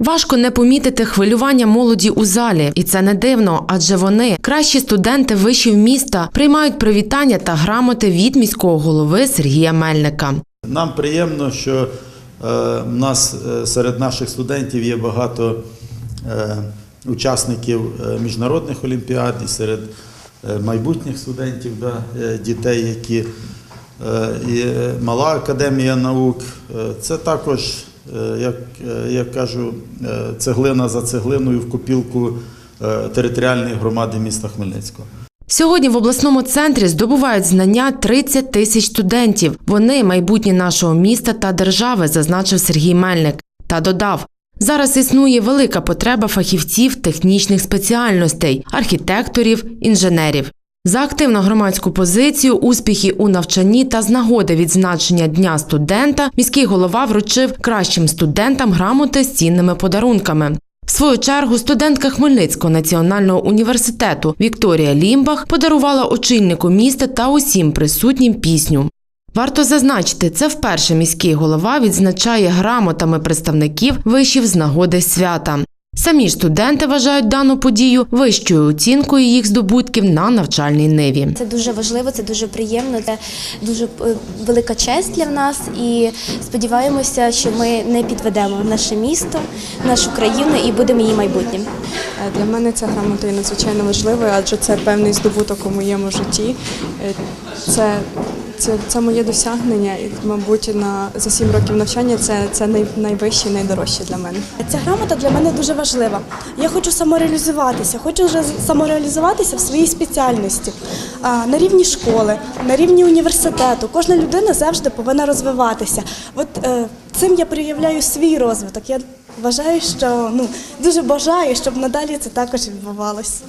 Важко не помітити хвилювання молоді у залі, і це не дивно, адже вони, кращі студенти вишів міста, приймають привітання та грамоти від міського голови Сергія Мельника. Нам приємно, що е, в нас е, серед наших студентів є багато е, учасників міжнародних олімпіад і серед майбутніх студентів, дітей, які і мала академія наук. Це також, як е, я кажу, е, цеглина за цеглиною в копілку е, територіальної громади міста Хмельницького. Сьогодні в обласному центрі здобувають знання 30 тисяч студентів. Вони майбутнє нашого міста та держави, зазначив Сергій Мельник. Та додав. Зараз існує велика потреба фахівців технічних спеціальностей, архітекторів, інженерів. За активну громадську позицію, успіхи у навчанні та з нагоди відзначення Дня студента міський голова вручив кращим студентам грамоти з цінними подарунками. В свою чергу студентка Хмельницького національного університету Вікторія Лімбах подарувала очільнику міста та усім присутнім пісню. Варто зазначити, це вперше міський голова відзначає грамотами представників вишів з нагоди свята. Самі ж студенти вважають дану подію вищою оцінкою їх здобутків на навчальній ниві. Це дуже важливо, це дуже приємно, це дуже е, велика честь для нас. І сподіваємося, що ми не підведемо наше місто, нашу країну і будемо її майбутнім. Е, Для мене ця грамота є надзвичайно важливою, адже це певний здобуток у моєму житті. Е, Це, це, це моє досягнення, і, мабуть, на за сім років навчання це, це най, найвище і найдорожче для мене. Ця грамота для мене дуже важлива. Я хочу самореалізуватися, хочу вже самореалізуватися в своїй спеціальності на рівні школи, на рівні університету. Кожна людина завжди повинна розвиватися. От е, цим я проявляю свій розвиток. Я вважаю, що ну дуже бажаю, щоб надалі це також відбувалося.